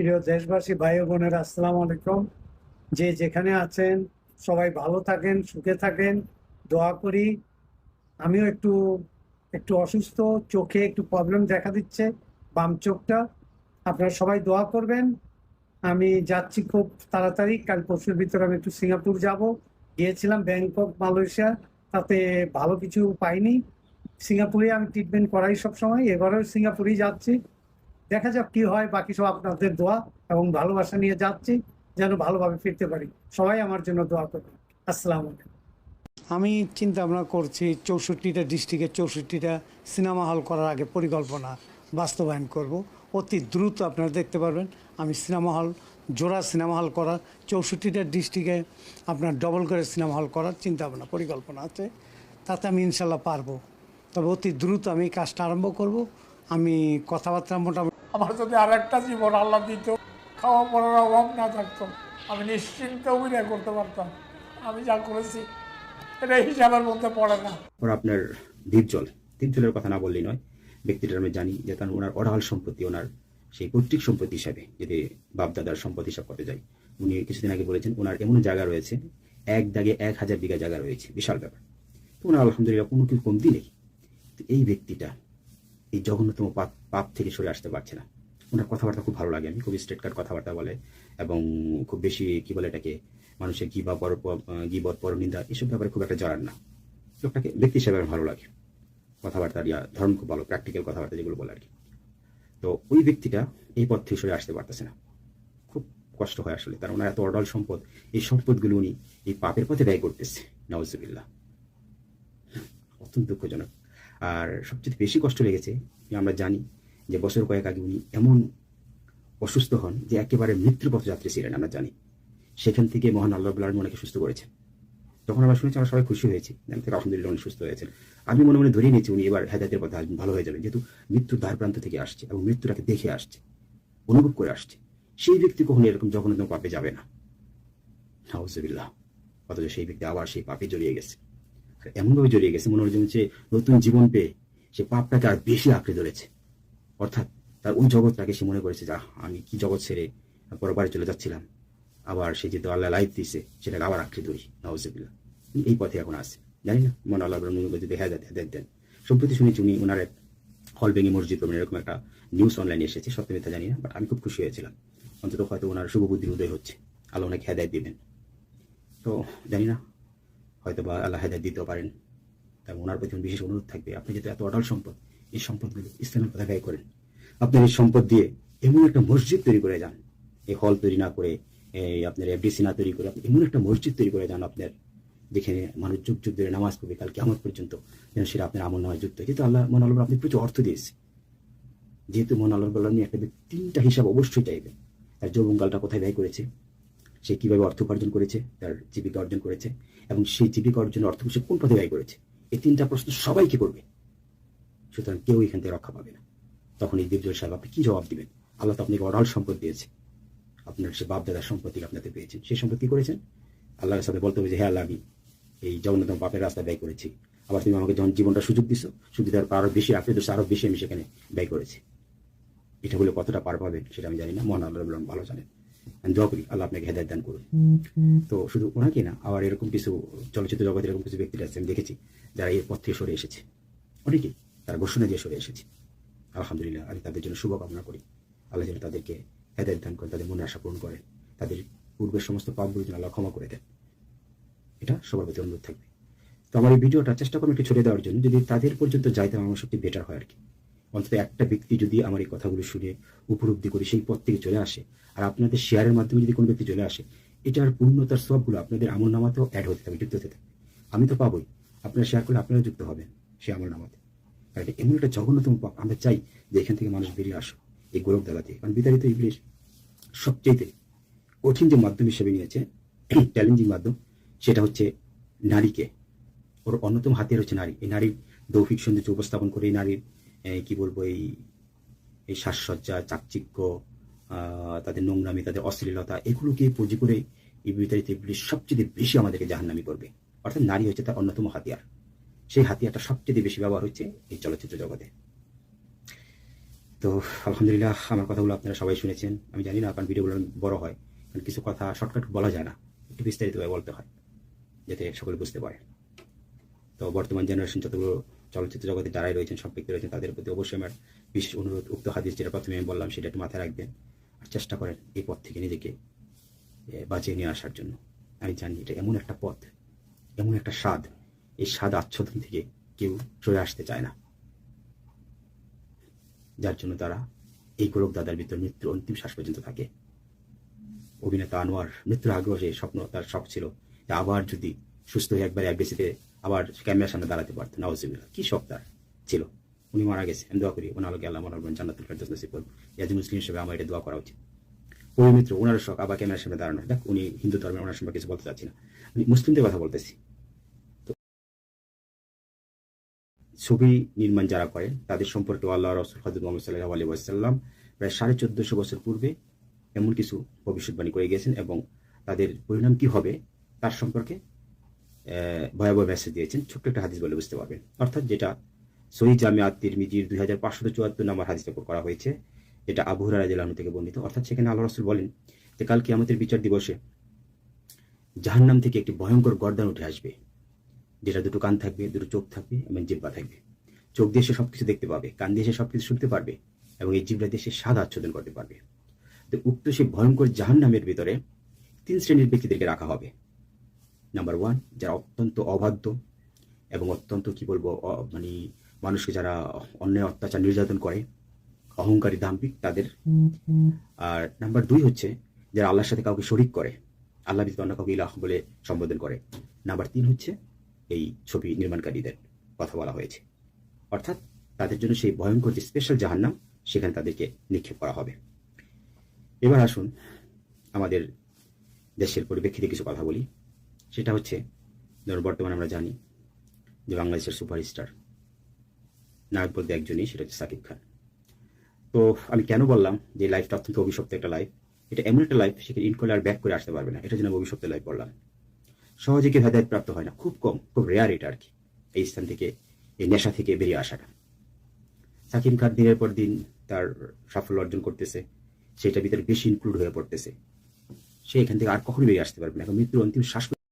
প্রিয় দেশবাসী, ভাই বোনেরা, আসসালামু আলাইকুম। যে যেখানে আছেন, সবাই ভালো থাকেন, সুখে থাকেন, দোয়া করি। আমিও একটু একটু অসুস্থ, চোখে একটু প্রবলেম দেখা দিচ্ছে, বাম চোখটা। আপনারা সবাই দোয়া করবেন। আমি যাচ্ছি খুব তাড়াতাড়ি, কাল পরশুর ভিতরে আমি একটু সিঙ্গাপুর যাব। গিয়েছিলাম ব্যাংকক, মালয়েশিয়া, তাতে ভালো কিছু পাইনি। সিঙ্গাপুরে আমি ট্রিটমেন্ট করাই সব সময় এবারেও সিঙ্গাপুরেই যাচ্ছি। দেখা যাক কি হয়, বাকি সব আপনাদের দোয়া এবং ভালোবাসা নিয়ে যাচ্ছি, যেন ভালোভাবে ফিরতে পারি। সবাই আমার জন্য দোয়া করবেন। আসসালাম আমি চিন্তা ভাবনা করছি, চৌষট্টিটা ডিস্ট্রিক্টের চৌষট্টিটা সিনেমা হল করার আগে পরিকল্পনা বাস্তবায়ন করব। অতি দ্রুত আপনারা দেখতে পারবেন, আমি সিনেমা হল, জোড়া সিনেমা হল করার, চৌষট্টিটা ডিস্ট্রিক্টে আপনার ডবল করে সিনেমা হল করার চিন্তা ভাবনা পরিকল্পনা আছে। তাতে আমি ইনশাল্লাহ পারব। তবে অতি দ্রুত আমি কাজটা আরম্ভ করব। আমি কথাবার্তা মোটামুটি আমার যদি আর একটা জীবন আল্লাহ দিত খাওয়া পড়ার অভাব না থাকতো। আমি নিশ্চিন্তে অভিনয় করতে পারতাম। আমি যা করেছি এটা হিসাবের মধ্যে পড়ে না। ওরা আপনার দ্বীপজল দ্বীপজলের কথা না বললেই নয় ব্যক্তিটা আমি জানি যে তার ওনার অঢাল সম্পত্তি ওনার সেই পৈতৃক সম্পত্তি হিসাবে যদি বাপদাদার সম্পত্তি হিসাব করতে যাই উনি কিছুদিন আগে বলেছেন ওনার এমন জায়গা রয়েছে এক দাগে এক হাজার বিঘা জায়গা রয়েছে। বিশাল ব্যাপার। তো ওনার আলহামদুলিল্লাহ কোনো কিছু কমতি নেই। তো এই ব্যক্তিটা এই জঘন্যতম পাপ পাপ থেকে সরে আসতে পারছে না। ওনার কথাবার্তা খুব ভালো লাগে, আমি খুব স্ট্রেট কাট কথাবার্তা বলে এবং খুব বেশি কি বলে এটাকে, মানুষের গিবা পর গিবত পরনিন্দা এসব ব্যাপারে খুব একটা জড়ান না। লোকটাকে, ব্যক্তি হিসাবে আমার ভালো লাগে। কথাবার্তার ইয়া ধরন খুব ভালো প্র্যাকটিক্যাল কথাবার্তা যেগুলো বলে আর কি তো ওই ব্যক্তিটা এই পথ থেকে সরে আসতে পারতেছে না। খুব কষ্ট হয় আসলে তার ওনার এত অডল সম্পদ, এই সম্পদগুলো উনি এই পাপের পথে ব্যয় করতেছে নওয়াজুবিল্লাহ অত্যন্ত দুঃখজনক। আর সবচেয়ে বেশি কষ্ট লেগেছে যে আমরা জানি যে বছর কয়েক আগে উনি এমন অসুস্থ হন যে একেবারে মৃত্যুর পথযাত্রী ছিলেন আমরা জানি। সেখান থেকে মহান আল্লাহ আল্লাহ ওনাকে সুস্থ করেছেন। তখন আমরা শুনেছি আমরা সবাই খুশি হয়েছি আমি থেকে আলহামদুলিল্লাহ উনি সুস্থ হয়েছেন। আমি মনে মনে ধরিয়ে নিয়েছি উনি এবার হেদায়তের পথে আসবেন, ভালো হয়ে যাবেন। যেহেতু মৃত্যুর দ্বার প্রান্ত থেকে আসছে এবং মৃত্যুটাকে দেখে আসছে অনুভব করে আসছে। সেই ব্যক্তি কখনো এরকম জঘন্যতম পাপে যাবে না। হাউজবিল্লাহ অথচ সেই ব্যক্তি আবার সেই পাপে জড়িয়ে গেছে। এমনভাবে জড়িয়ে গেছে, মনে হচ্ছে যে নতুন জীবন পেয়ে সে পাপটাকে আর বেশি আঁকড়ে ধরেছে। অর্থাৎ তার ওই জগৎটাকে সে মনে করেছে যা আমি কি জগৎ ছেড়ে পরবারে চলে যাচ্ছিলাম। আবার সে যেহেতু আল্লাহ লাইফ দিছে, সেটাকে আবার আঁকড়ে ধরি। নওয়াজবিল্লাহ এই পথে এখন আছে। জানি না মন আল্লাহ যদি হেদায়ত হেদায়ত দেন। সম্প্রতি শুনেছি উনি ওনার এক হল ভেঙে মসজিদ করবেন এরকম একটা নিউজ অনলাইনে এসেছে সত্যমিথ্যা জানি না বাট আমি খুব খুশি হয়েছিলাম। অন্তত হয়তো ওনার শুভ বুদ্ধির উদয় হচ্ছে। আল্লাহ ওনাকে হেদায় দিবেন। তো, জানি না হয়তো বা আল্লাহ হেদায়ত দিতেও পারেন। তাই ওনার প্রতি বিশেষ অনুরোধ থাকবে, আপনি যেহেতু এত অটল সম্পদ, এই সম্পদগুলো ইসলামের কথা ব্যয় করেন। আপনার এই সম্পদ দিয়ে এমন একটা মসজিদ তৈরি করে যান, এই হল তৈরি না করে, এই আপনার এফডিসি না তৈরি করে, আপনি এমন একটা মসজিদ তৈরি করে যান আপনার, যেখানে মানুষ যুগ যুগ ধরে নামাজ পড়বে কাল কেমন পর্যন্ত, যেন সেটা আপনার আমল নামায় যুক্ত। যেহেতু আল্লাহ মন আল্লাহ আপনি প্রচুর অর্থ দিয়েছে। যেহেতু মন আল্লাহ নিয়ে একটা তিনটা হিসাব অবশ্যই চাইবে। তার যৌবনকালটা কোথায় ব্যয় করেছে? সে কীভাবে অর্থ উপার্জন করেছে, তার জীবিকা অর্জন করেছে, এবং সেই জীবিকা অর্জনের অর্থ সে কোন পথে ব্যয় করেছে? এই তিনটা প্রশ্ন সবাইকে করবে? সুতরাং কেউ এখান থেকে রক্ষা পাবে না। তখন এই দেবজল সাহেব, আপনি কি জবাব দিবেন? আল্লাহ তো আপনাকে অরাল সম্পদ দিয়েছে। আপনার সে বাপ দাদার সম্পত্তি আপনাকে পেয়েছেন। সেই সম্পদ করেছেন? আল্লাহর সাথে বলতে হবে যে হ্যাঁ আল্লাহ, আমি এই জগন্নাথ বাপের রাস্তা ব্যয় করেছি। আবার তুমি আমাকে যখন জীবনটা সুযোগ দিছো, সুযোগ দেওয়ার পর আরও বেশি আঁকড়ে দিচ্ছ আরও বেশি আমি সেখানে ব্যয় করেছি। এটা বলে কতটা পার পাবেন, সেটা আমি জানি না। মহান আল্লাহ ভালো জানেন। দোয়া করি, আল্লাহ আপনাকে হেদায়ত দান করুন। তো শুধু ওনাকে না, আবার এরকম কিছু চলচ্চিত্র জগতের এরকম কিছু ব্যক্তিরা আছে আমি দেখেছি, যারা এই পথ থেকে সরে এসেছে। অনেকেই তারা ঘোষণা দিয়ে সরে এসেছে। আলহামদুলিল্লাহ, আমি তাদের জন্য শুভকামনা করি। আল্লাহ যেন তাদেরকে হেদায়ত দান করেন, তাদের মনে আশা পূরণ করেন। তাদের পূর্বের সমস্ত পাপগুলো যেন আল্লাহ ক্ষমা করে দেন। এটা সবার প্রতি অনুরোধ থাকবে। তো আমার এই ভিডিওটা চেষ্টা করব একটু ছড়িয়ে দেওয়ার জন্য। যদি তাদের পর্যন্ত যাইতে আমার সত্যি বেটার হয় আর কি। অন্তত একটা ব্যক্তি যদি আমার এই কথাগুলো শুনে উপলব্ধি করে সেই পথ থেকে চলে আসে, আর আপনাদের শেয়ারের মাধ্যমে যদি কোনো ব্যক্তি চলে আসে, এটার পূর্ণতার সবগুলো আপনাদের আমল নামাতেও অ্যাড হতে থাকবে, যুক্ত হতে থাকবে। আমি তো পাবোই, আপনারা শেয়ার করলে আপনারা যুক্ত হবেন সে আমল নামাতে। কারণ এমন একটা জঘন্যতম পাপ, আমরা চাই যে এখান থেকে মানুষ বেরিয়ে আসো এই গোলক দালাতে। কারণ বিতাড়িত ইংলিশ সবচেয়ে কঠিন যে মাধ্যম হিসেবে নিয়েছে চ্যালেঞ্জিং মাধ্যম, সেটা হচ্ছে নারীকে। ওর অন্যতম হাতিয়ার হচ্ছে নারী। এই নারীর দৌহিক সৌন্দর্য উপস্থাপন করে, এই নারীর কি বলব, এই এই সাজসজ্জা, চাকচিক্য তাদের নোংরামি, তাদের অশ্লীলতা, এগুলোকে পুঁজি করে এই বিতাড়িত ইবলিশ সবচেয়ে বেশি আমাদেরকে জাহান্নামি করবে। অর্থাৎ নারী হচ্ছে তার অন্যতম হাতিয়ার। সেই হাতিয়ারটা সবচেয়ে বেশি ব্যবহার হচ্ছে এই চলচ্চিত্র জগতে। তো, আলহামদুলিল্লাহ, আমার কথাগুলো আপনারা সবাই শুনেছেন। আমি জানি না, কারণ ভিডিওগুলো বড় হয়। কারণ কিছু কথা শর্টকাট বলা যায় না। একটু বিস্তারিতভাবে বলতে হয়, যাতে সকলে বুঝতে পারে। তো, বর্তমান জেনারেশন যতগুলো চলচ্চিত্র জগতে যারাই রয়েছেন, সব ব্যক্তি রয়েছেন, তাদের প্রতি অবশ্যই আমার বিশেষ অনুরোধ, উক্ত হাদিস যেটা প্রথমে আমি বললাম সেটা একটু মাথায় রাখবেন আর চেষ্টা করেন এই পথ থেকে নিজেকে বাঁচিয়ে নিয়ে আসার জন্য। আমি জানি এটা এমন একটা পথ, এমন একটা স্বাদ, এই স্বাদ আচ্ছাদন থেকে কেউ সরে আসতে চায় না। যার জন্য তারা এই গোলক দাদার ভিতর মৃত্যুর অন্তিম শ্বাস পর্যন্ত থাকে। অভিনেতা আনোয়ার মৃত্যুর আগ্রহ স্বপ্ন তার শখ ছিল আবার যদি সুস্থ হয়ে একবার অ্যাগ্রেসিতে আবার ক্যামেরার সামনে দাঁড়াতে পারতো নওয়াজিবিল্লা কি শখ তার? ছিল। উনি মারা গেছে। আমি দোয়া করি, ওনার আলোকে আল্লাহ মনোরম জান্নাতুল ফেরদৌস নসিব ইয়াজ মুসলিম হিসেবে আমার এটা দোয়া করা উচিত। ওই মিত্র ওনার শখ, আবার ক্যামেরার সামনে দাঁড়ানো দেখ, উনি হিন্দু ধর্মের ওনার সম্পর্কে কিছু বলতে চাচ্ছি না। আমি মুসলিমদের কথা বলতেছি। ছবি নির্মাণ যারা করেন, তাদের সম্পর্কে আল্লাহ রসুল হজরত মোহাম্মদ সাল্লাহ আলী ওয়াসাল্লাম প্রায় সাড়ে চোদ্দশো বছর পূর্বে এমন কিছু ভবিষ্যৎবাণী করে গেছেন এবং তাদের পরিণাম কি হবে, তার সম্পর্কে ভয়াবহ মেসেজ দিয়েছেন। ছোট্ট একটা হাদিস বলে বুঝতে পারবেন। অর্থাৎ যেটা সহি জামে আত্মির মিজির দুই হাজার পাঁচশো চুয়াত্তর নম্বর হাদিস রেকর্ড করা হয়েছে, যেটা আবু হুরারা জেলানু থেকে বর্ণিত। অর্থাৎ সেখানে আল্লাহ রসুল বলেন যে, কাল কিয়ামতের বিচার দিবসে জাহান্নাম থেকে একটি ভয়ঙ্কর গর্দান উঠে আসবে, যেটা দুটো কান থাকবে, দুটো চোখ থাকবে এবং জিব্বা থাকবে। চোখ দিয়ে সে সবকিছু দেখতে পাবে, কান দিয়ে সে সবকিছু শুনতে পারবে এবং এই জিব্বা দিয়ে সে স্বাদ আচ্ছাদন করতে পারবে। তো উক্ত সেই ভয়ঙ্কর জাহান্নামের ভিতরে তিন শ্রেণির ব্যক্তিদেরকে রাখা হবে। নাম্বার ওয়ান যারা অত্যন্ত অবাধ্য এবং অত্যন্ত, কি বলব মানে মানুষকে যারা অন্যায়, অত্যাচার, নির্যাতন করে, অহংকারী দাম্পিক তাদের। আর নাম্বার দুই হচ্ছে, যারা আল্লাহর সাথে কাউকে শরিক করে, আল্লাহ ব্যতীত অন্য কাউকে ইলাহ বলে সম্বোধন করে। নাম্বার তিন হচ্ছে, এই ছবি নির্মাণকারীদের কথা বলা হয়েছে। অর্থাৎ তাদের জন্য সেই ভয়ঙ্কর যে স্পেশাল জাহান্নাম, সেখানে তাদেরকে নিক্ষেপ করা হবে। এবার আসুন আমাদের দেশের পরিপ্রেক্ষিতে কিছু কথা বলি। সেটা হচ্ছে ধরুন বর্তমানে আমরা জানি যে বাংলাদেশের সুপারস্টার, নায়ক বলতে একজনই, সেটা হচ্ছে সাকিব খান। তো আমি কেন বললাম যে লাইফটা অত্যন্ত অভিশপ্ত একটা লাইফ এটা এমন একটা লাইফ সেখানে ইন করলে আর ব্যাক করে আসতে পারবে না। এটা আমি অভিশপ্ত লাইফ বললাম। সহজে কেউ হেদায়ত প্রাপ্ত হয় না। খুব কম, খুব রেয়ার এটা আর কি। এই স্থান থেকে, এই নেশা থেকে বেরিয়ে আসাটা সাকিব খান দিনের পর দিন তার সাফল্য অর্জন করতেছে। সেটা ভিতরে বেশি ইনক্লুড হয়ে পড়তেছে। সে এখান থেকে আর কখনো বেরিয়ে আসতে পারবে না। এখন মৃত্যুর অন্তিম শ্বাস